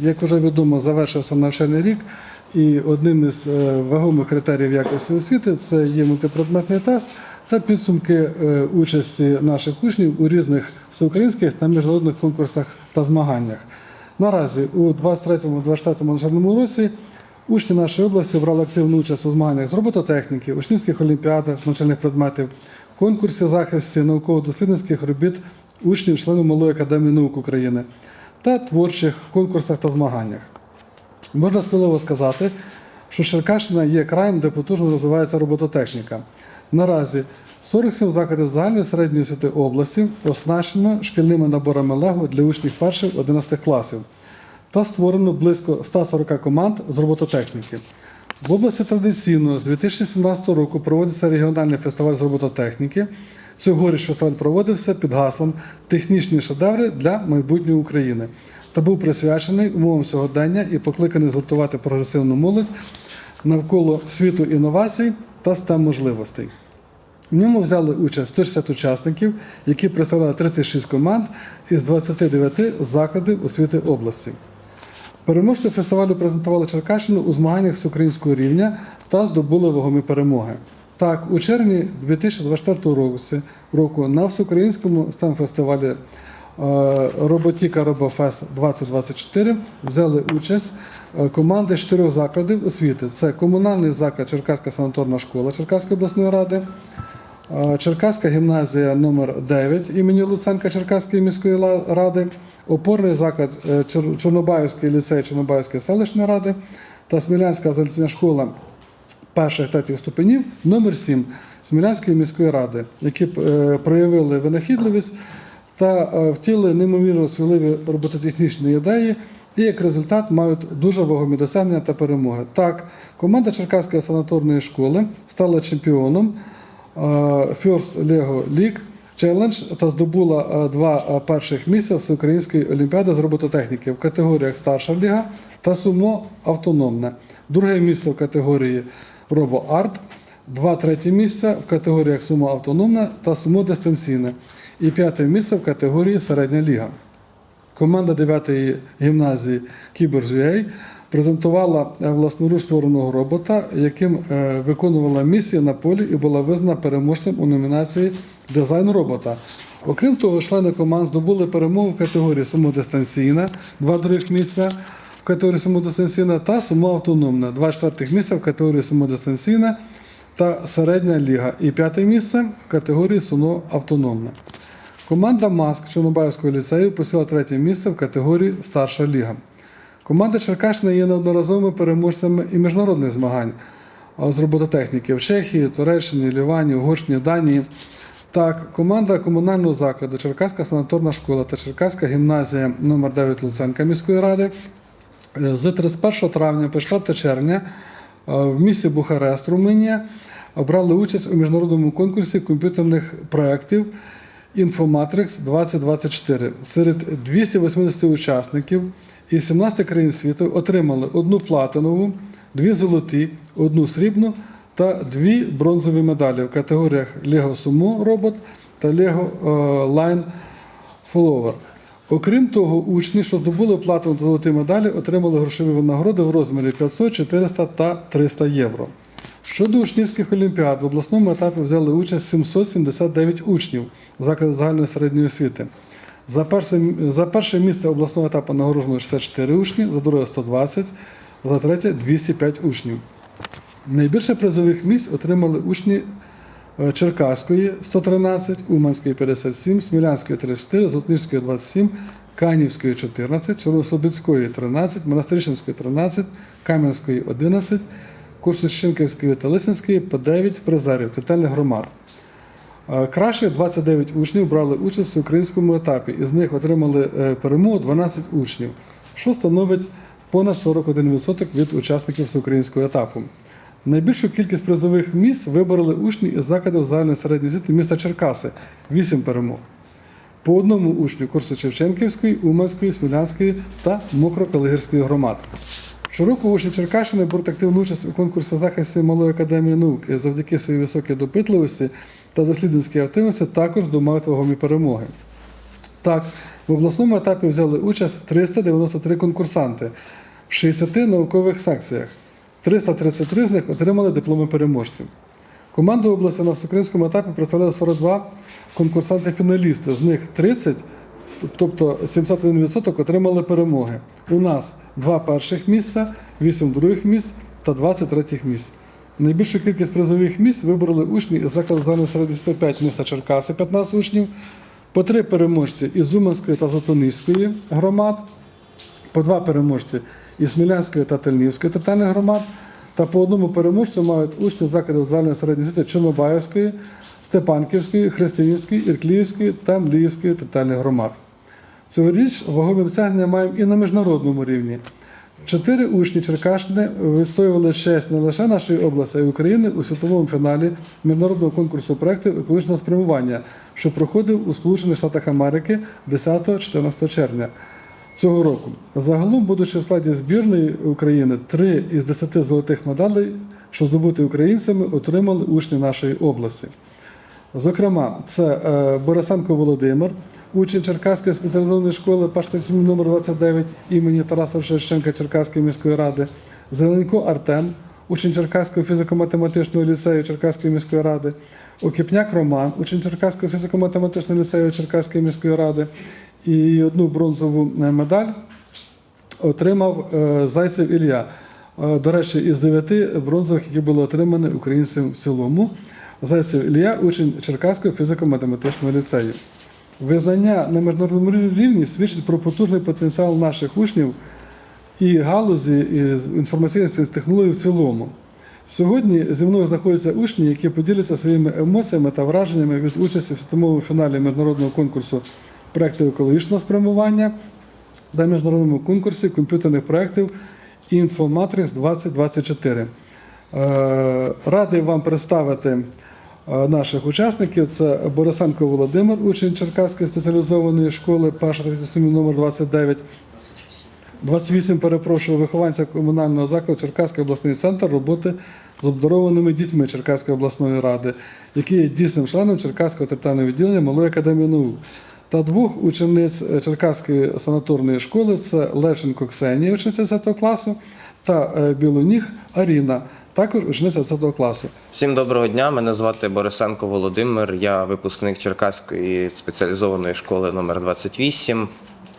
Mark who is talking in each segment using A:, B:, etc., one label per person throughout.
A: Як вже відомо, завершився навчальний рік, і одним із е, вагомих критеріїв якості освіти це є мультипредметний тест та підсумки е, участі наших учнів у різних всеукраїнських та міжнародних конкурсах та змаганнях. Наразі у 23-24 навчальному році учні нашої області брали активну участь у змаганнях з робототехніки, учнівських олімпіадах, навчальних предметів, конкурсі захисті науково-дослідницьких робіт учнів членів Малої академії наук України та творчих конкурсах та змаганнях. Можна сміливо сказати, що Черкащина є краєм, де потужно розвивається робототехніка. Наразі 47 закладів загальної середньої освіти області оснащено шкільними наборами Лего для учнів перших 11 класів та створено близько 140 команд з робототехніки. В області традиційно з 2017 року проводиться регіональний фестиваль з робототехніки. Цьогоріч фестиваль проводився під гаслом Технічні шедеври для майбутньої України та був присвячений умовам сьогодення і покликаний згуртувати прогресивну молодь навколо світу інновацій та STEM можливостей. В ньому взяли участь 160 учасників, які представляли 36 команд із 29 закладів освіти області. Переможці фестивалю презентували Черкащину у змаганнях всеукраїнського рівня та здобули вагомі перемоги. Так, у червні 2024 році, року на всеукраїнському stem фестивалі е, Роботіка Робофест 2024 взяли участь е, команди чотирьох закладів освіти. Це комунальний заклад Черкаська санаторна школа Черкаської обласної ради, е, Черкаська гімназія номер 9 імені Луценка Черкаської міської ради, опорний заклад Чорнобаївський ліцей Чорнобаївської селищної ради та Смілянська залізнична школа перших третіх ступенів номер 7 Смілянської міської ради, які е, проявили винахідливість та е, втілили неймовірно сміливі робототехнічні ідеї. І як результат мають дуже вагомі досягнення та перемоги. Так, команда Черкаської санаторної школи стала чемпіоном First Lego League Challenge та здобула е, два перших місця Всеукраїнської олімпіади з робототехніки в категоріях Старша ліга та сумо автономне. Друге місце в категорії RoboArt, два треті місця в категоріях сумо автономне та сумо дистанційне. І п'яте місце в категорії середня ліга. Команда 9-ї гімназії Кіберзюей презентувала е, власноруч створеного робота, яким е, виконувала місії на полі і була визнана переможцем у номінації Дизайн робота. Окрім того, члени команд здобули перемогу в категорії самодистанційна, два других місця в категорії самодистанційна та самоавтономна, два четвертих місця в категорії самодистанційна та середня ліга, і п'яте місце в категорії сумо автономна. Команда Маск Чорнобаївського ліцею посіла третє місце в категорії Старша ліга. Команда Черкащина є неодноразовими переможцями і міжнародних змагань з робототехніки в Чехії, Туреччині, Лівані, Угорщині, Данії. Так, команда комунального закладу Черкаська санаторна школа та Черкаська гімназія номер 9 Луценка міської ради з 31 травня по 4 червня е, в місті Бухарест, Румунія, брали участь у міжнародному конкурсі комп'ютерних проєктів Infomatrix 2024. Серед 280 учасників із 17 країн світу отримали одну платинову, дві золоті, одну срібну та дві бронзові медалі в категоріях Lego Sumo Robot та Lego е, Line Follower. Окрім того, учні, що здобули платину та золоті медалі, отримали грошові винагороди в розмірі 500, 400 та 300 євро. Щодо учнівських олімпіад, в обласному етапі взяли участь 779 учнів закладів загальної середньої освіти. За перше, за перше місце обласного етапу нагороджено 64 учні, за друге 120, за третє 205 учнів. Найбільше призових місць отримали учні Черкаської 113, Уманської 57, Смілянської 34, Золотнівської 27, Канівської 14, Чорнослобідської 13, Монастирищенської 13, Кам'янської 11, Курсущенківської та Лисинської по 9 призерів титульних громад. Е, Краще 29 учнів брали участь в українському етапі, із них отримали е, перемогу 12 учнів, що становить понад 41% від учасників всеукраїнського етапу. Найбільшу кількість призових місць вибороли учні із закладів загальної середньої освіти міста Черкаси 8 перемог. По одному учню курсу Шевченківської, Уманської, Смілянської та Мокро-Калигірської громад. Щороку учні Черкащини беруть активну участь у конкурсі захисті Малої академії наук і завдяки своїй високій допитливості та дослідницькій активності також здобувають вагомі перемоги. Так, в обласному етапі взяли участь 393 конкурсанти в 60 наукових секціях. 333 з них отримали дипломи переможців. Команду області на всеукраїнському етапі представляли 42 конкурсанти-фіналісти, з них 30, тобто 71% отримали перемоги. У нас два перших місця, 8 других місць та 20 третіх місць. Найбільшу кількість призових місць вибрали учні із закладу загальної середньої 105 міста Черкаси, 15 учнів, по три переможці із Зуманської та Затонівської громад, по два переможці із Смілянської та Тельнівської територіальних громад, та по одному переможцю мають учні закладів загальної середньої освіти Чорнобаївської, Степанківської, Христинівської, Іркліївської та Мліївської територіальних громад. Цьогоріч вагомі досягнення маємо і на міжнародному рівні. Чотири учні Черкащини відстоювали честь не лише нашої області, а й України у світовому фіналі міжнародного конкурсу проєктів екологічного спрямування, що проходив у Сполучених Штатах Америки 10-14 червня цього року. Загалом, будучи в складі збірної України, три із десяти золотих медалей, що здобуті українцями, отримали учні нашої області. Зокрема, це е, Борисенко Володимир, учень Черкаської спеціалізованої школи Паштацію номер 29 імені Тараса Шевченка Черкаської міської ради, Зеленко Артем, учень Черкаського фізико-математичного ліцею Черкаської міської ради, Окіпняк Роман, учень Черкаського фізико-математичного ліцею Черкаської міської ради, і одну бронзову е, медаль отримав е, Зайцев Ілля. Е, До речі, із дев'яти бронзових, які були отримані українцям в цілому. Зайцев Ілля, учень Черкаського фізико-математичного ліцею. Визнання на міжнародному рівні свідчить про потужний потенціал наших учнів і галузі і інформаційних технологій в цілому. Сьогодні зі мною знаходяться учні, які поділяться своїми емоціями та враженнями від участі в світовому фіналі міжнародного конкурсу проєктів екологічного спрямування та міжнародному конкурсі комп'ютерних проєктів Інфоматрix 2024. Е, Радий вам представити е, наших учасників. Це Борисенко Володимир, учень Черкаської спеціалізованої школи Паша номер 29. 28, перепрошую, вихованця комунального закладу Черкаський обласний центр роботи з обдарованими дітьми Черкаської обласної ради, який є дійсним членом Черкаського територіального відділення Малої академії наук. Та двох учениць е, Черкаської санаторної школи це Левченко Ксенія, учениця 10 класу, та е, Білоніг Аріна, також учениця 10 класу.
B: Всім доброго дня. Мене звати Борисенко Володимир. Я випускник Черкаської спеціалізованої школи номер 28.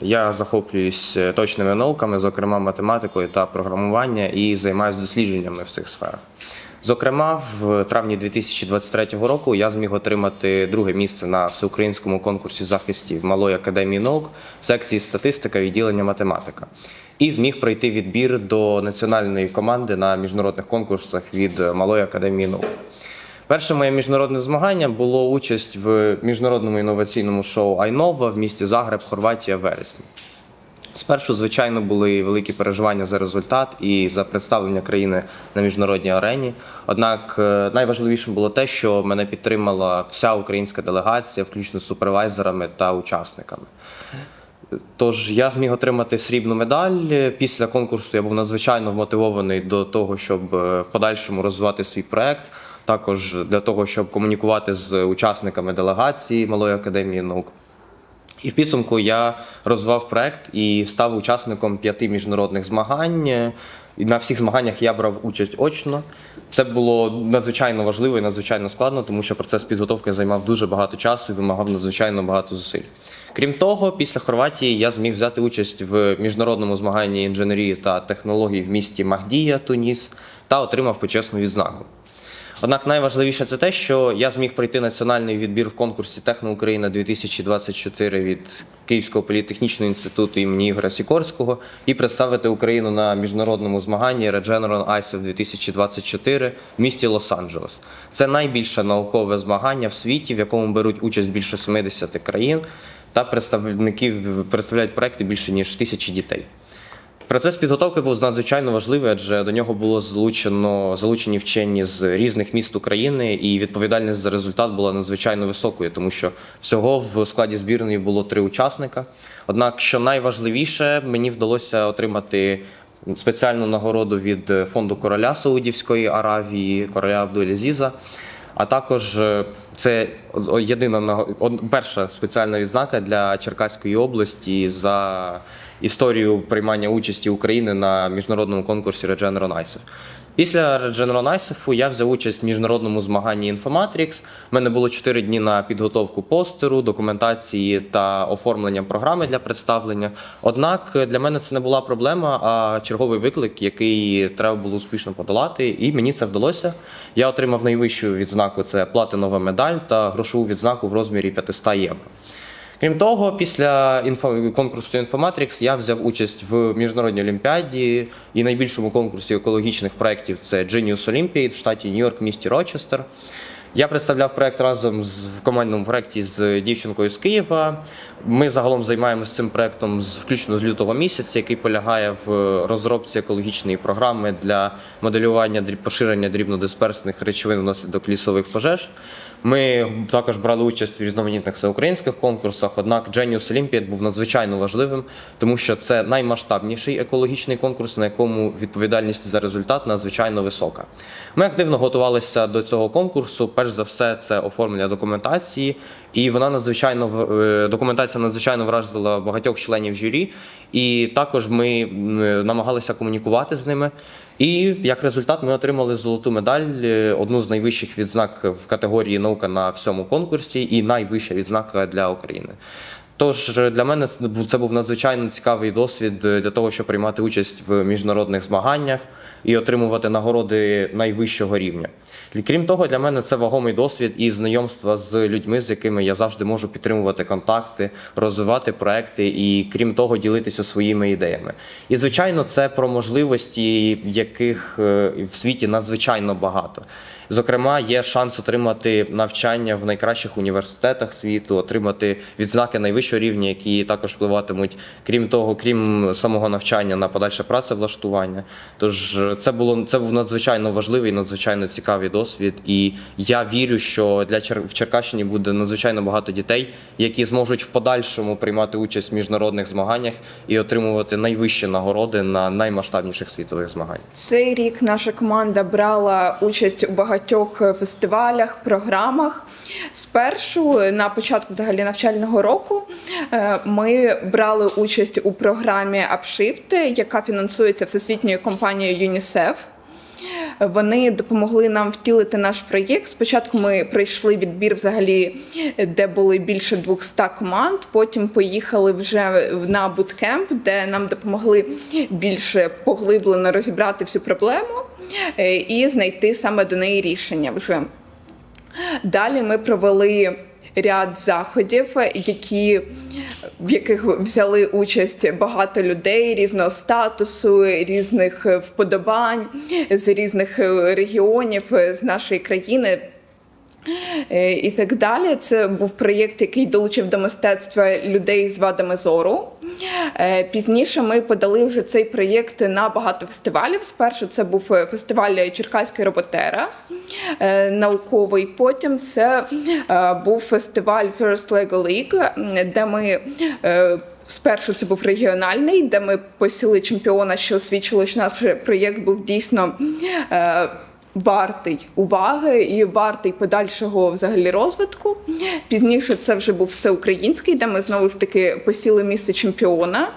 B: Я захоплююсь е, точними науками, зокрема математикою та програмування, і займаюся дослідженнями в цих сферах. Зокрема, в травні 2023 року я зміг отримати друге місце на всеукраїнському конкурсі захистів Малої академії наук в секції статистика відділення математика і зміг пройти відбір до національної команди на міжнародних конкурсах від Малої академії наук. Перше моє міжнародне змагання було участь в міжнародному інноваційному шоу Айнова в місті Загреб, Хорватія, вересні. Спершу, звичайно, були великі переживання за результат і за представлення країни на міжнародній арені. Однак е, найважливішим було те, що мене підтримала вся українська делегація, включно з супервайзерами та учасниками. Тож я зміг отримати срібну медаль. Після конкурсу я був надзвичайно вмотивований до того, щоб е, в подальшому розвивати свій проект. Також для того, щоб комунікувати з учасниками делегації Малої академії наук. І в підсумку я розвивав проект і став учасником п'яти міжнародних змагань. І на всіх змаганнях я брав участь очно. Це було надзвичайно важливо і надзвичайно складно, тому що процес підготовки займав дуже багато часу і вимагав надзвичайно багато зусиль. Крім того, після Хорватії я зміг взяти участь в міжнародному змаганні інженерії та технологій в місті Махдія, Туніс, та отримав почесну відзнаку. Однак найважливіше це те, що я зміг пройти національний відбір в конкурсі Техно Україна 2024 від Київського політехнічного інституту імені Ігоря Сікорського і представити Україну на міжнародному змаганні Regeneron ISEF 2024 в місті Лос-Анджелес. Це найбільше наукове змагання в світі, в якому беруть участь більше 70 країн, та представників представляють проекти більше ніж тисячі дітей. Процес підготовки був надзвичайно важливий, адже до нього було залучено залучені вчені з різних міст України, і відповідальність за результат була надзвичайно високою, тому що всього в складі збірної було три учасника. Однак, що найважливіше, мені вдалося отримати спеціальну нагороду від фонду короля Саудівської Аравії, короля Абдулязіза. А також е, це єдина перша спеціальна відзнака для Черкаської області за історію приймання участі України на міжнародному конкурсі Regeneron ISEF. Після Regeneron ISEF я взяв участь в міжнародному змаганні Infomatrix. У мене було 4 дні на підготовку постеру, документації та оформлення програми для представлення. Однак для мене це не була проблема, а черговий виклик, який треба було успішно подолати, і мені це вдалося. Я отримав найвищу відзнаку це платинова медаль та грошову відзнаку в розмірі 500 євро. Крім того, після інфо... конкурсу Infomatrix я взяв участь в міжнародній олімпіаді і найбільшому конкурсі екологічних проєктів це Genius Olympiad в штаті Нью-Йорк, місті Рочестер. Я представляв проект разом з в командному проєкті з дівчинкою з Києва. Ми загалом займаємося цим проектом з включно з лютого місяця, який полягає в розробці екологічної програми для моделювання поширення дрібнодисперсних речовин внаслідок лісових пожеж. Ми також брали участь в різноманітних всеукраїнських конкурсах. Однак Genius Olympiad був надзвичайно важливим, тому що це наймасштабніший екологічний конкурс, на якому відповідальність за результат надзвичайно висока. Ми активно готувалися до цього конкурсу. Перш за все, це оформлення документації, і вона надзвичайно е, документація надзвичайно вразила багатьох членів журі. І також ми намагалися комунікувати з ними. І як результат ми отримали золоту медаль, е, одну з найвищих відзнак в категорії наука на всьому конкурсі, і найвища відзнака для України. Тож е, для мене це був- надзвичайно цікавий досвід е, для того, щоб приймати участь в міжнародних змаганнях і отримувати нагороди найвищого рівня. Крім того, для мене це вагомий досвід і знайомства з людьми, з якими я завжди можу підтримувати контакти, розвивати проекти і крім того, ділитися своїми ідеями. І звичайно, це про можливості, яких е, в світі надзвичайно багато. Зокрема, є шанс отримати навчання в найкращих університетах світу, отримати відзнаки найвищого рівня, які також впливатимуть, крім того, крім самого навчання на подальше працевлаштування. Тож це було це був надзвичайно важливий, надзвичайно цікавий досвід. І я вірю, що для Чер... в Черкащині буде надзвичайно багато дітей, які зможуть в подальшому приймати участь в міжнародних змаганнях і отримувати найвищі нагороди на наймасштабніших світових змаганнях.
C: Цей рік наша команда брала участь у багатьох фестивалях, програмах. Спершу, на початку взагалі навчального року, е, ми брали участь у програмі Upshift, яка фінансується всесвітньою компанією UNICEF. Вони допомогли нам втілити наш проєкт. Спочатку ми пройшли відбір, взагалі, де були більше 200 команд. Потім поїхали вже на буткемп, де нам допомогли більше поглиблено розібрати всю проблему е, і знайти саме до неї рішення вже. Далі ми провели ряд заходів, які, в яких взяли участь багато людей різного статусу, різних вподобань з різних регіонів з нашої країни. Е, І так далі. Це був проєкт, який долучив до мистецтва людей з вадами зору. Е, Пізніше ми подали вже цей проєкт на багато фестивалів. Спершу це був фестиваль Черкаської роботера е, науковий. Потім це е, був фестиваль First Lego League, де ми. е, Спершу це був регіональний, де ми посіли чемпіона, що свідчило, що наш проєкт був дійсно е, вартий уваги і вартий подальшого взагалі розвитку. Пізніше це вже був всеукраїнський, де ми знову ж таки посіли місце чемпіона.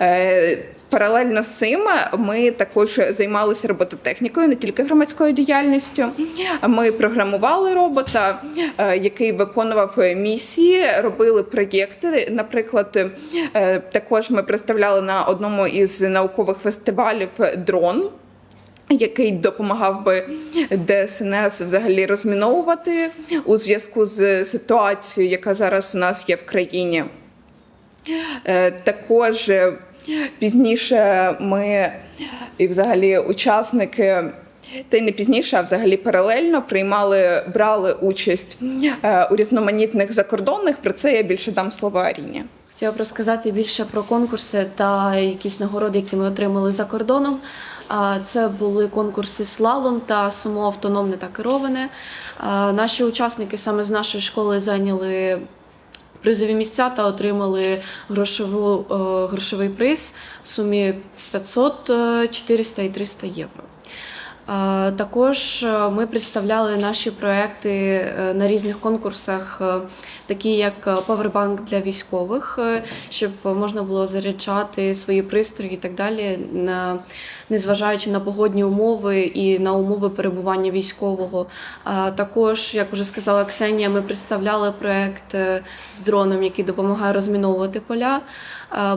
C: Е, Паралельно з цим ми також займалися робототехнікою, не тільки громадською діяльністю. Ми програмували робота, е, який виконував місії, робили проєкти. Наприклад, е, також ми представляли на одному із наукових фестивалів дрон який допомагав би ДСНС взагалі розміновувати у зв'язку з ситуацією, яка зараз у нас є в країні. Е, Також е, пізніше ми і взагалі учасники. Та й не пізніше, а взагалі паралельно приймали, брали участь е, у різноманітних закордонних. Про це я більше дам слово Аріні.
D: Хотіла б розказати більше про конкурси та якісь нагороди, які ми отримали за кордоном. Це були конкурси слалом та сумо автономне та кероване. Наші учасники саме з нашої школи зайняли призові місця та отримали грошову, е, грошовий приз в сумі 500, е, 400 і 300 євро. Також е, ми представляли наші проекти е, на різних конкурсах, е, такі як Powerbank для військових, щоб можна було заряджати свої пристрої і так далі, незважаючи на погодні умови і на умови перебування військового. Також, як вже сказала Ксенія, ми представляли проект з дроном, який допомагає розміновувати поля.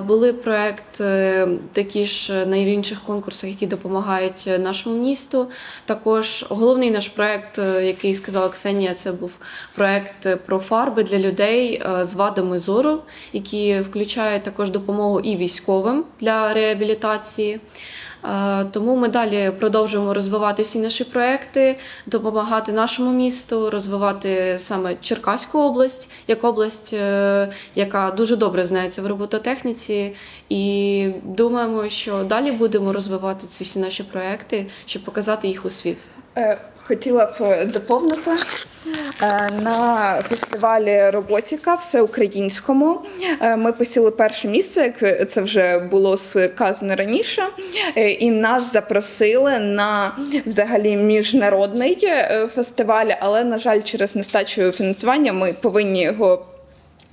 D: Були проект е, такі ж на інших конкурсах, які допомагають е, нашому місту. Також головний наш проект, е, який сказала Ксенія, це був проект е, про фарби для людей е, з вадами зору, які включають також допомогу і військовим для реабілітації. Е, Тому ми далі продовжуємо розвивати всі наші проекти, допомагати нашому місту, розвивати саме Черкаську область як область, е, яка дуже добре знається в робототехніці. І думаємо, що далі будемо розвивати ці всі наші проекти, щоб показати їх у світ.
C: Хотіла б е, доповнити Е, на фестивалі Роботіка всеукраїнському. е, Ми посіли перше місце, як це вже було сказано раніше, і нас запросили на взагалі міжнародний фестиваль, але на жаль, через нестачу фінансування ми повинні його.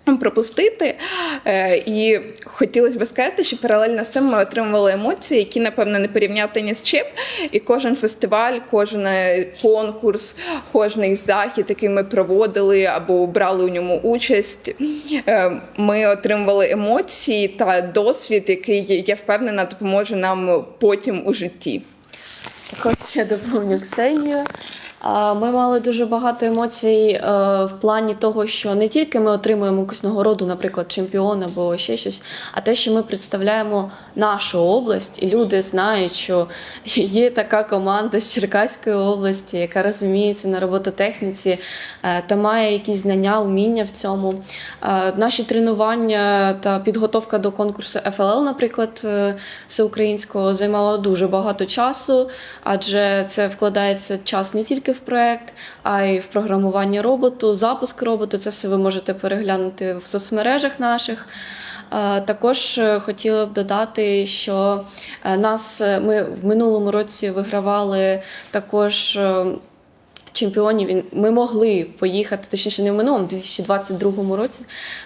C: Пропустити Е, і хотілося б сказати, що паралельно з цим ми отримували емоції, які напевно не порівняти ні з чим. І кожен фестиваль, кожен е, конкурс, кожний захід, який ми проводили або брали у ньому участь, е, ми отримували емоції та досвід, який я впевнена допоможе нам потім у житті.
D: Також я доповню Ксенію. Ми мали дуже багато емоцій е, в плані того, що не тільки ми отримуємо якусь нагороду, наприклад, чемпіон або ще щось, а те, що ми представляємо нашу область, і люди знають, що є така команда з Черкаської області, яка розуміється на робототехніці е, та має якісь знання, уміння в цьому. Е, Наші тренування та підготовка до конкурсу ФЛЛ, наприклад, всеукраїнського, займало дуже багато часу, адже це вкладається час не тільки в проект, а й в програмування роботу, запуск роботу. Це все ви можете переглянути в соцмережах наших. Також е, хотіла б додати, що е, нас е, ми в минулому році вигравали також. Чемпіонів ми могли поїхати, точніше, не в минулому, 2022 році.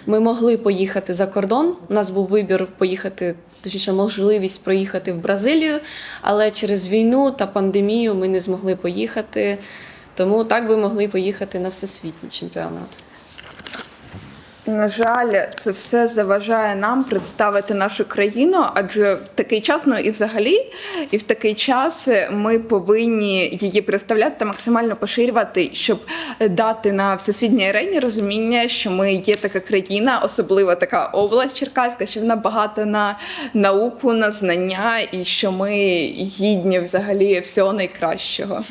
D: Ми могли поїхати за кордон. У нас був вибір поїхати, точніше, можливість проїхати в Бразилію, але через війну та пандемію ми не змогли поїхати. Тому так би могли поїхати на всесвітній чемпіонат.
C: На жаль, це все заважає нам представити нашу країну, адже в такий час, ну і взагалі, і в такий час ми повинні її представляти та максимально поширювати, щоб дати на всесвітній арені розуміння, що ми є така країна, особливо така область Черкаська, що вона багата на науку, на знання, і що ми гідні взагалі всього найкращого.